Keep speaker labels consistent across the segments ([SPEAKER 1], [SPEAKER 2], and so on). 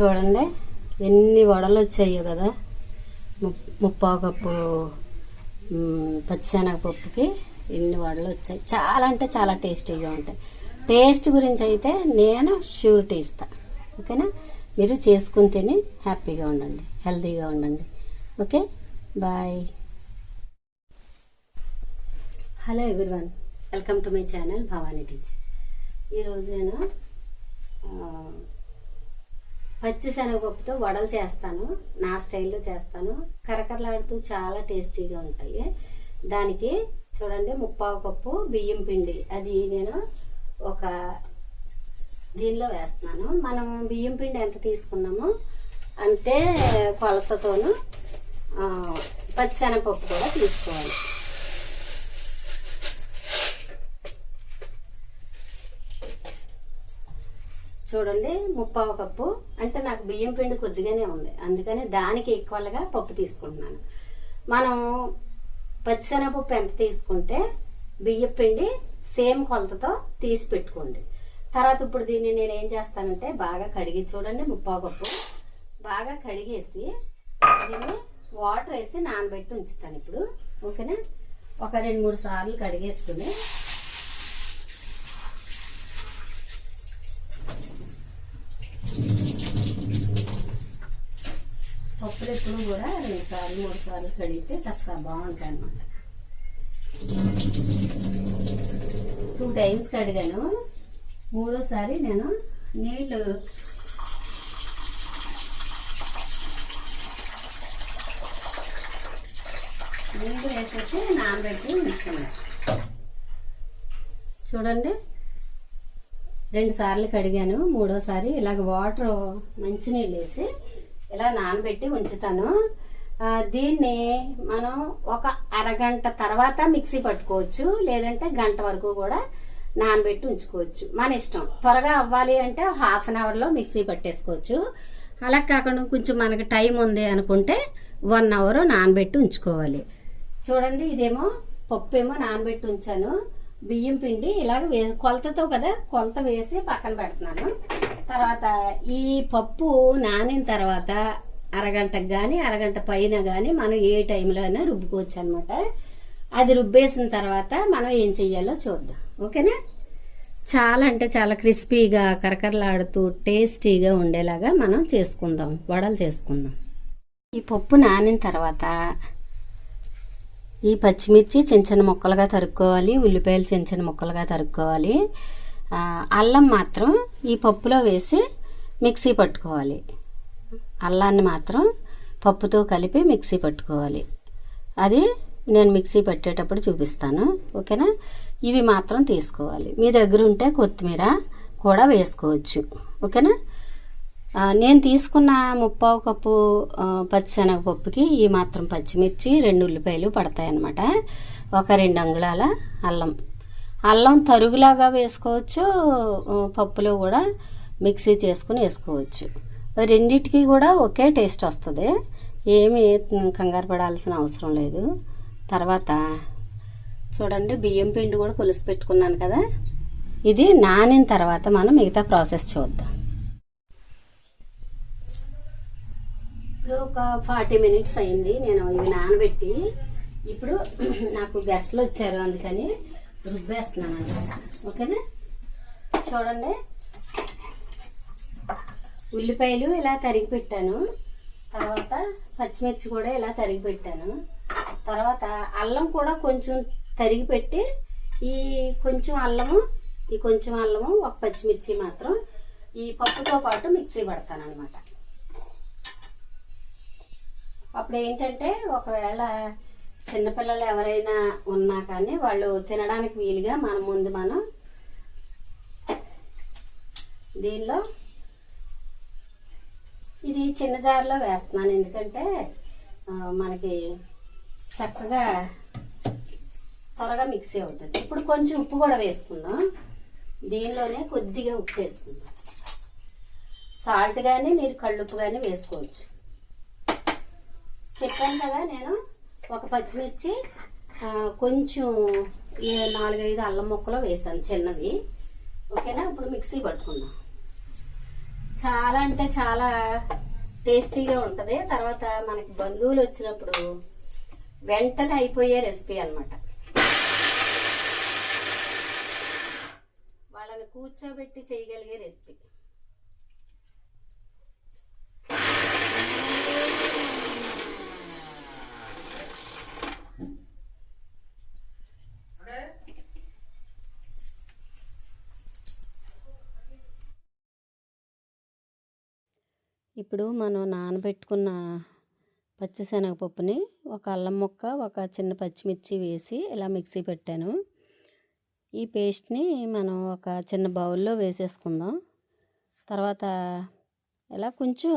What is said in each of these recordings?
[SPEAKER 1] చూడండి. ఎన్ని వడలు వచ్చాయో కదా. ముప్- ముప్పావు కప్పు పచ్చిశనగపప్పుకి ఎన్ని వడలు వచ్చాయి. చాలా అంటే చాలా టేస్టీగా ఉంటాయి. టేస్ట్ గురించి అయితే నేను షూరిటీ ఇస్తాను ఓకేనా? మీరు చేసుకుని తిని హ్యాపీగా ఉండండి. హెల్తీగా ఉండండి. Okay? Bye. Hello everyone. Welcome to my channel Bhavani teacher. ఈరోజు నేను పచ్చిశనగపప్పుతో వడలు చేస్తాను. నా స్టైల్లో చేస్తాను. కరకరలాడుతూ చాలా టేస్టీగా ఉంటాయి. దానికి చూడండి ముప్పావు కప్పు బియ్యం పిండి. అది నేను ఒక దీనిలో వేస్తున్నాను. మనం బియ్యం పిండి ఎంత తీసుకున్నామో అంతే కొలతతోనూ పచ్చిశనగపప్పు కూడా తీసుకోవాలి. చూడండి ముప్పావు కప్పు. అంటే నాకు బియ్యం పిండి కొద్దిగానే ఉంది. అందుకని దానికి ఈక్వల్గా పప్పు తీసుకుంటున్నాను. మనం పచ్చిశనగపప్పు ఎంత తీసుకుంటే బియ్యం పిండి సేమ్ కొలతతో తీసి పెట్టుకోండి. తర్వాత ఇప్పుడు దీన్ని నేను ఏం చేస్తానంటే బాగా కడిగి చూడండి ముప్పావు కప్పు. బాగా కడిగేసి దీన్ని వాటర్ వేసి నానబెట్టి ఉంచుతాను ఇప్పుడు. ఓకేనా? ఒక రెండు మూడు సార్లు కడిగేసుకుని అప్పుడెప్పుడు కూడా రెండు సార్లు మూడు సార్లు కడిగితే చక్కగా బాగుంటాయి అన్నమాట టూ టైమ్స్ కడిగాను. మూడోసారి నేను నీళ్ళు నీళ్ళు వేసేసి నానబెట్టి ఉంచుకున్నాను చూడండి రెండు సార్లు కడిగాను. మూడోసారి ఇలాగ వాటర్ మంచినీళ్ళు వేసి ఇలా నానబెట్టి ఉంచుతాను. దీన్ని మనం ఒక అరగంట తర్వాత మిక్సీ పట్టుకోవచ్చు లేదంటే గంట వరకు కూడా నానబెట్టి ఉంచుకోవచ్చు. మన ఇష్టం. త్వరగా అవ్వాలి అంటే హాఫ్ అన్ అవర్లో మిక్సీ పట్టేసుకోవచ్చు. అలా కాకుండా కొంచెం మనకి టైం ఉంది అనుకుంటే వన్ అవర్ నానబెట్టి ఉంచుకోవాలి. చూడండి ఇదేమో పప్పు ఏమో నానబెట్టి ఉంచాను. బియ్యం పిండి ఇలాగ వే కొలతతో కదా కొలత వేసి పక్కన పెడుతున్నాను. తర్వాత ఈ పప్పు నానిన తర్వాత అరగంటకు కానీ అరగంట పైన కానీ మనం ఏ టైంలో అయినా రుబ్బుకోవచ్చు అనమాట అది రుబ్బేసిన తర్వాత మనం ఏం చెయ్యాలో చూద్దాం. ఓకేనా? చాలా అంటే చాలా క్రిస్పీగా కరకరలాడుతూ టేస్టీగా ఉండేలాగా మనం చేసుకుందాం వడలు చేసుకుందాం. ఈ పప్పు నానిన తర్వాత ఈ పచ్చిమిర్చి చిన్న చిన్న ముక్కలుగా తరుక్కోవాలి ఉల్లిపాయలు చిన్న చిన్న ముక్కలుగా తరుక్కోవాలి. అల్లం మాత్రం ఈ పప్పులో వేసి మిక్సీ పట్టుకోవాలి. అల్లాన్ని మాత్రం పప్పుతో కలిపి మిక్సీ పట్టుకోవాలి. అది నేను మిక్సీ పట్టేటప్పుడు చూపిస్తాను. ఓకేనా? ఇవి మాత్రం తీసుకోవాలి. మీ దగ్గర ఉంటే కొత్తిమీర కూడా వేసుకోవచ్చు. ఓకేనా? నేను తీసుకున్న ముప్పావు కప్పు పచ్చిశనగపప్పుకి ఈ మాత్రం పచ్చిమిర్చి రెండు ఉల్లిపాయలు పడతాయి అన్నమాట ఒక రెండు అంగుళాల అల్లం. అల్లం తరుగులాగా వేసుకోవచ్చు పప్పులో కూడా మిక్సీ చేసుకుని వేసుకోవచ్చు. రెండిటికి కూడా ఒకే టేస్ట్ వస్తుంది. ఏమి కంగారు పడాల్సిన అవసరం లేదు. తర్వాత చూడండి బియ్యం పిండి కూడా కొలిసి పెట్టుకున్నాను కదా. ఇది నానిన తర్వాత మనం మిగతా ప్రాసెస్ చూద్దాం. ఒక ఫార్టీ మినిట్స్ అయింది. నేను ఇవి నానబెట్టి ఇప్పుడు నాకు గెస్ట్లు వచ్చారు అందుకని రుబ్బేస్తున్నాను అనమాట ఓకేనా? చూడండి. ఉల్లిపాయలు ఇలా తరిగి పెట్టాను. తర్వాత పచ్చిమిర్చి కూడా ఇలా తరిగి పెట్టాను. తర్వాత అల్లం కూడా కొంచెం తరిగి పెట్టి ఈ కొంచెం అల్లము ఈ కొంచెం అల్లము ఒక పచ్చిమిర్చి మాత్రం ఈ పప్పుతో పాటు మిక్సీ పడతాను అనమాట అప్పుడు ఏంటంటే ఒకవేళ చిన్నపిల్లలు ఎవరైనా ఉన్నా కానీ వాళ్ళు తినడానికి వీలుగా మన ముందు మనం దీనిలో ఇది చిన్న జార్లో వేస్తున్నాను. ఎందుకంటే మనకి చక్కగా త్వరగా మిక్సీ అవుతుంది. ఇప్పుడు కొంచెం ఉప్పు కూడా వేసుకుందాం. దీనిలోనే కొద్దిగా ఉప్పు వేసుకుందాం. సాల్ట్ కానీ మీరు కళ్ళుప్పు కానీ వేసుకోవచ్చు. చెప్పాను కదా నేను ఒక పచ్చిమిర్చి కొంచెం ఈ నాలుగైదు అల్లం ముక్కలు వేసాను చిన్నవి. ఓకేనా? ఇప్పుడు మిక్సీ పట్టుకుందాం. చాలా అంటే చాలా టేస్టీగా ఉంటుంది. తర్వాత మనకి బంధువులు వచ్చినప్పుడు వెంటనే అయిపోయే రెసిపీ అన్నమాట. వాళ్ళని కూర్చోబెట్టి చేయగలిగే రెసిపీ. ఇప్పుడు మనం నానబెట్టుకున్న పచ్చిశనగపప్పుని ఒక అల్లం ముక్క ఒక చిన్న పచ్చిమిర్చి వేసి ఇలా మిక్సీ పెట్టాను. ఈ పేస్ట్ని మనం ఒక చిన్న బౌల్లో వేసేసుకుందాం. తర్వాత ఇలా కొంచెం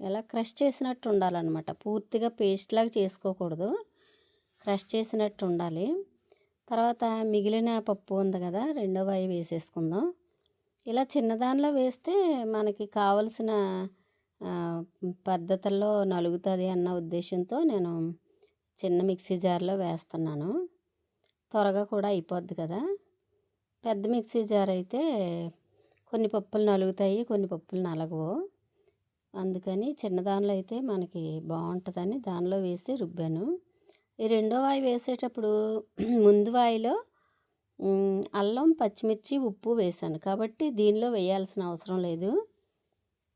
[SPEAKER 1] ఇలా క్రష్ చేసినట్టు ఉండాలన్నమాట. పూర్తిగా పేస్ట్ లాగా చేసుకోకూడదు. క్రష్ చేసినట్టు ఉండాలి. తర్వాత మిగిలిన పప్పు ఉంది కదా రెండో వాయి వేసేసుకుందాం. ఇలా చిన్నదానిలో వేస్తే మనకి కావలసిన పద్ధతుల్లో నలుగుతుంది అన్న ఉద్దేశంతో నేను చిన్న మిక్సీ జార్లో వేస్తున్నాను. త్వరగా కూడా అయిపోద్ది కదా. పెద్ద మిక్సీ జార్ అయితే కొన్ని పప్పులు నలుగుతాయి కొన్ని పప్పులు నలగవు. అందుకని చిన్నదానిలో అయితే మనకి బాగుంటుందని దానిలో వేసి రుబ్బాను. ఈ రెండో వాయి వేసేటప్పుడు ముందు వాయిలో అల్లం పచ్చిమిర్చి ఉప్పు వేసాను. కాబట్టి దీనిలో వేయాల్సిన అవసరం లేదు.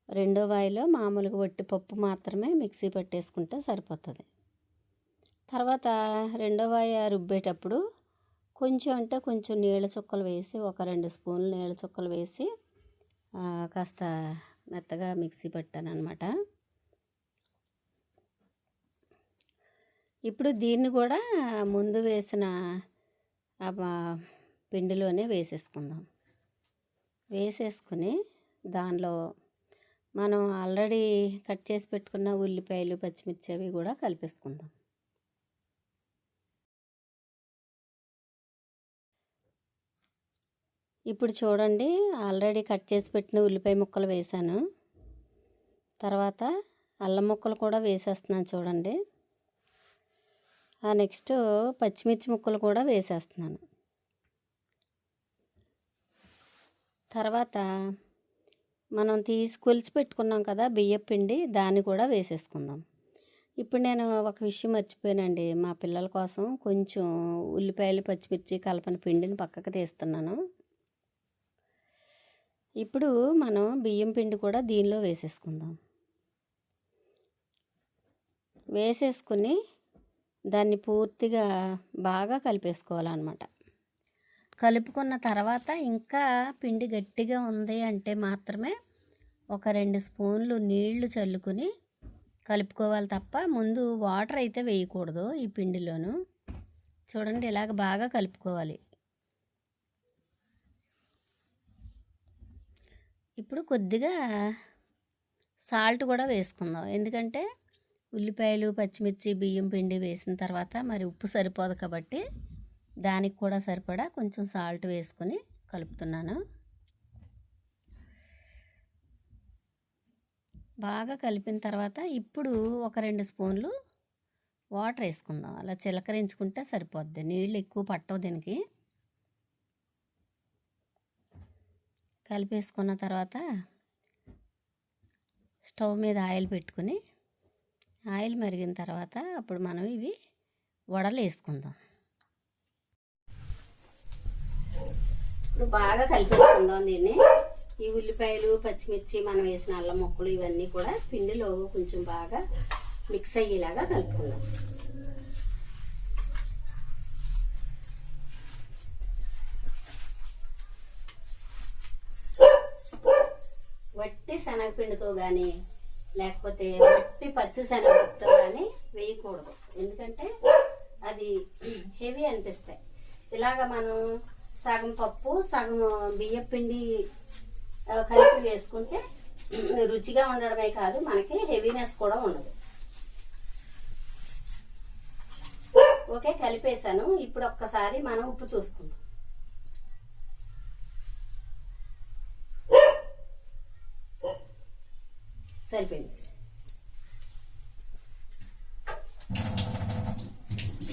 [SPEAKER 1] రెండో వాయిలో మామూలుగా వట్టి పప్పు మాత్రమే మిక్సీ పట్టేసుకుంటే సరిపోతుంది. తర్వాత రెండో వాయి రుబ్బేటప్పుడు కొంచెం అంటే కొంచెం నీళ్ళ చుక్కలు వేసి ఒక రెండు స్పూన్లు నీళ్ళ చుక్కలు వేసి కాస్త మెత్తగా మిక్సీ పెట్టాను అనమాట ఇప్పుడు దీన్ని కూడా ముందు వేసిన ఆ పిండిలోనే వేసేసుకుందాం. వేసేసుకుని దానిలో మనం ఆల్రెడీ కట్ చేసి పెట్టుకున్న ఉల్లిపాయలు పచ్చిమిర్చి అవి కూడా కలిపేసుకుందాం. ఇప్పుడు చూడండి ఆల్రెడీ కట్ చేసి పెట్టిన ఉల్లిపాయ ముక్కలు వేసాను తర్వాత అల్లం ముక్కలు కూడా వేసేస్తున్నాను చూడండి. నెక్స్ట్ పచ్చిమిర్చి ముక్కలు కూడా వేసేస్తున్నాను. తర్వాత మనం తీసి కొలిచి పెట్టుకున్నాం కదా బియ్యం పిండి దాన్ని కూడా వేసేసుకుందాం. ఇప్పుడు నేను ఒక విషయం మర్చిపోయానండి. మా పిల్లల కోసం కొంచెం ఉల్లిపాయలు పచ్చిమిర్చి కలపని పిండిని పక్కకు తీస్తున్నాను. ఇప్పుడు మనం బియ్యం పిండి కూడా దీనిలో వేసేసుకుందాం. వేసేసుకుని దాన్ని పూర్తిగా బాగా కలిపేసుకోవాలన్నమాట. కలుపుకున్న తర్వాత ఇంకా పిండి గట్టిగా ఉంది అంటే మాత్రమే ఒక రెండు స్పూన్లు నీళ్ళు చల్లుకుని కలుపుకోవాలి తప్ప ముందు వాటర్ అయితే వేయకూడదు ఈ పిండిలోను. చూడండి ఇలాగ బాగా కలుపుకోవాలి. ఇప్పుడు కొద్దిగా సాల్ట్ కూడా వేసుకుందాం. ఎందుకంటే ఉల్లిపాయలు పచ్చిమిర్చి బియ్యం పిండి వేసిన తర్వాత మరి ఉప్పు సరిపోదు కాబట్టి దానికి కూడా సరిపడా కొంచెం సాల్ట్ వేసుకొని కలుపుతున్నాను. బాగా కలిపిన తర్వాత ఇప్పుడు ఒక రెండు స్పూన్లు వాటర్ వేసుకుందాం. అలా చిలకరించుకుంటే సరిపోద్ది. నీళ్ళు ఎక్కువ పట్టవు దీనికి. కలిపేసుకున్న తర్వాత స్టవ్ మీద ఆయిల్ పెట్టుకుని ఆయిల్ మరిగిన తర్వాత అప్పుడు మనం ఇవి వడలు వేసుకుందాం. ఇప్పుడు బాగా కలిపేసుకుందాం దీన్ని. ఈ ఉల్లిపాయలు పచ్చిమిర్చి మనం వేసిన అల్లం ముక్కలు ఇవన్నీ కూడా పిండిలో కొంచెం బాగా మిక్స్ అయ్యేలాగా కలుపుకుందాం. వట్టి శనగపిండితో కానీ లేకపోతే మట్టి పచ్చి కానీ వేయకూడదు. ఎందుకంటే అది హెవీ అనిపిస్తాయి. ఇలాగ మనం సగం పప్పు సగం బియ్యం పిండి కలిపి వేసుకుంటే రుచిగా ఉండడమే కాదు మనకి హెవీనెస్ కూడా ఉండదు. ఓకే కలిపేసాను ఇప్పుడు ఒక్కసారి మనం ఉప్పు చూసుకుందాం. సరిపోయింది.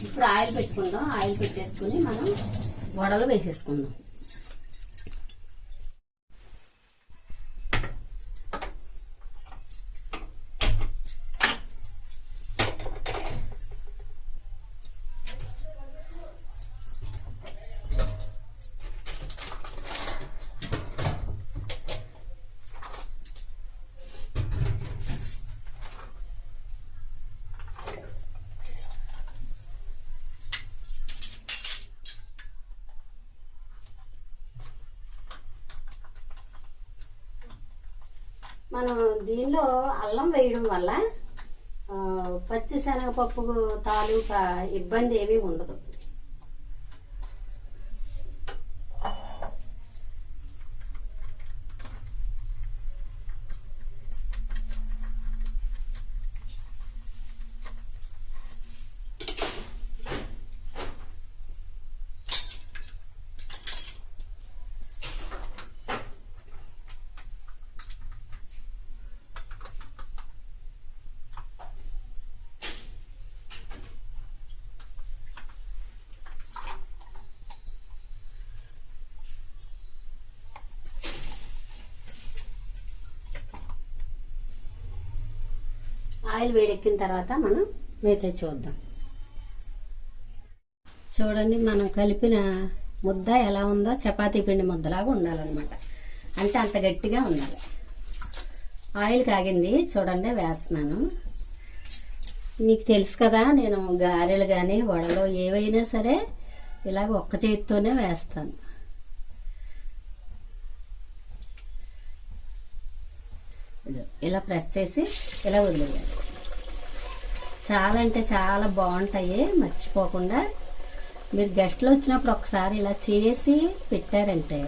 [SPEAKER 1] ఇప్పుడు ఆయిల్ పెట్టుకుందాం. ఆయిల్ పెట్టేసుకుని మనం వడలు వేసేసుకుందాం. మనం దీనిలో అల్లం వేయడం వల్ల ఆ, పచ్చి శనగపప్పు తాలూకా ఇబ్బంది ఏమీ ఉండదు. ఆయిల్ వేడెక్కిన తర్వాత మనం మేత చూద్దాం. చూడండి మనం కలిపిన ముద్ద ఎలా ఉందో చపాతీ పిండి ముద్దలాగా ఉండాలన్నమాట. అంటే అంత గట్టిగా ఉండాలి. ఆయిల్ కాగింది చూడండి వేస్తున్నాను. మీకు తెలుసు కదా నేను గారెలు కానీ వడలు ఏవైనా సరే ఇలాగ ఒక్క చేతితోనే వేస్తాను. ఇలా ప్రెస్ చేసి ఇలా వదిలేయాలి. చాలా అంటే చాలా బాగుంటాయి మర్చిపోకుండా. మీరు గెస్ట్లు వచ్చినప్పుడు ఒకసారి ఇలా చేసి పెట్టారంటే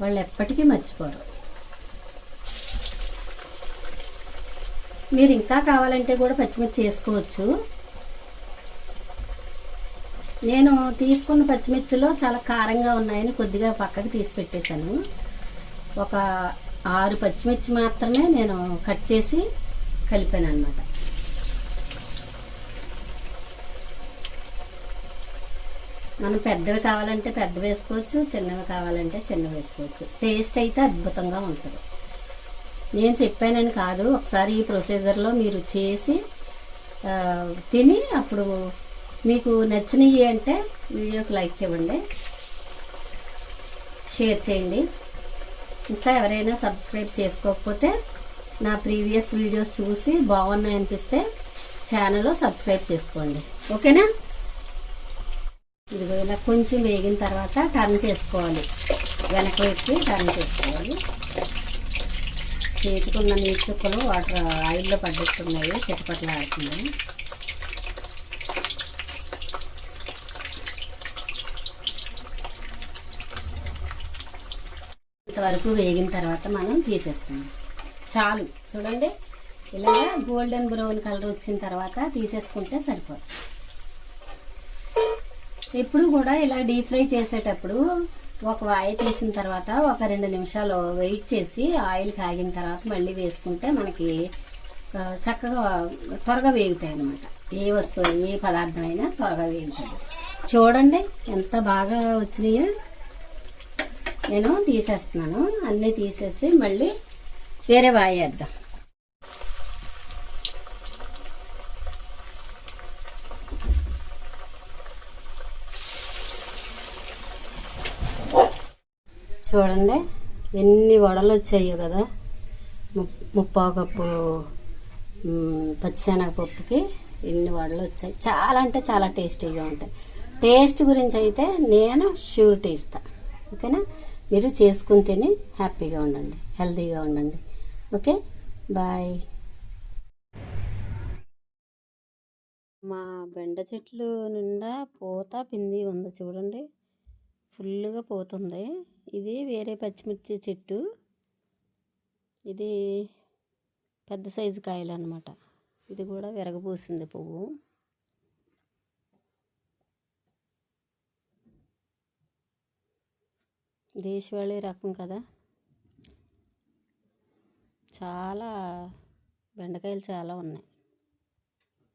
[SPEAKER 1] వాళ్ళు ఎప్పటికీ మర్చిపోరు. మీరు ఇంకా కావాలంటే కూడా పచ్చిమిర్చి చేసుకోవచ్చు నేను తీసుకున్న పచ్చిమిర్చిలో చాలా కారంగా ఉన్నాయని కొద్దిగా పక్కకి తీసి పెట్టేశాను. ఒక ఆరు పచ్చిమిర్చి మాత్రమే నేను కట్ చేసి కలిపాను అనమాట మనం పెద్దవి కావాలంటే పెద్దవి వేసుకోవచ్చు చిన్నవి కావాలంటే చిన్నవి వేసుకోవచ్చు. టేస్ట్ అయితే అద్భుతంగా ఉంటుంది. నేను చెప్పానని కాదు ఒకసారి ఈ ప్రొసీజర్లో మీరు చేసి తిని అప్పుడు మీకు నచ్చినవి అంటే వీడియోకి లైక్ ఇవ్వండి షేర్ చేయండి. ఇంకా ఎవరైనా సబ్స్క్రైబ్ చేసుకోకపోతే నా ప్రీవియస్ వీడియోస్ చూసి బాగున్నాయి అనిపిస్తే ఛానల్ సబ్స్క్రైబ్ చేసుకోండి. ఓకేనా? ఇదిగో ఇలా కొంచెం వేగిన తర్వాత టర్న్ చేసుకోవాలి. వెనక వచ్చి టర్న్ చేసుకోవాలి. చేతికున్న నీటి చుక్కలు వాటర్ ఆయిల్లో పడ్డిస్తున్నాయి చిటపట్లు ఆడుతున్నాయి ఇంతవరకు వేగిన తర్వాత మనం తీసేస్తాం చాలు. చూడండి. ఇలాగా గోల్డెన్ బ్రౌన్ కలర్ వచ్చిన తర్వాత తీసేసుకుంటే సరిపోతుంది. ఎప్పుడు కూడా ఇలా డీప్ ఫ్రై చేసేటప్పుడు ఒక వాయి తీసిన తర్వాత ఒక రెండు నిమిషాలు వెయిట్ చేసి ఆయిల్ కాగిన తర్వాత మళ్ళీ వేసుకుంటే మనకి చక్కగా త్వరగా వేగుతాయి అన్నమాట. ఏ వస్తువు ఏ పదార్థం అయినా త్వరగా వేగుతాయి. చూడండి ఎంత బాగా వచ్చినాయో. నేను తీసేస్తున్నాను. అన్నీ తీసేసి మళ్ళీ వేరే వాయి చూడండి. ఎన్ని వడలు వచ్చాయో కదా. ము- ముప్పావు కప్పు పచ్చిశనగపప్పుకి ఎన్ని వడలు వచ్చాయి చాలా అంటే చాలా టేస్టీగా ఉంటాయి. టేస్ట్ గురించి అయితే నేను షూరిటీ ఇస్తాను ఓకేనా? మీరు చేసుకుని తిని హ్యాపీగా ఉండండి. హెల్తీగా ఉండండి. ఓకే? బాయ్. మా బెండ చెట్లు నిండా పూత పింది ఉంది చూడండి. ఫుల్గా పోతుంది. ఇది వేరే పచ్చిమిర్చి చెట్టు. ఇది పెద్ద సైజు కాయలు అనమాట ఇది కూడా విరగబూసింది పువ్వు. దేశవాళీ రకం కదా. చాలా బెండకాయలు చాలా ఉన్నాయి.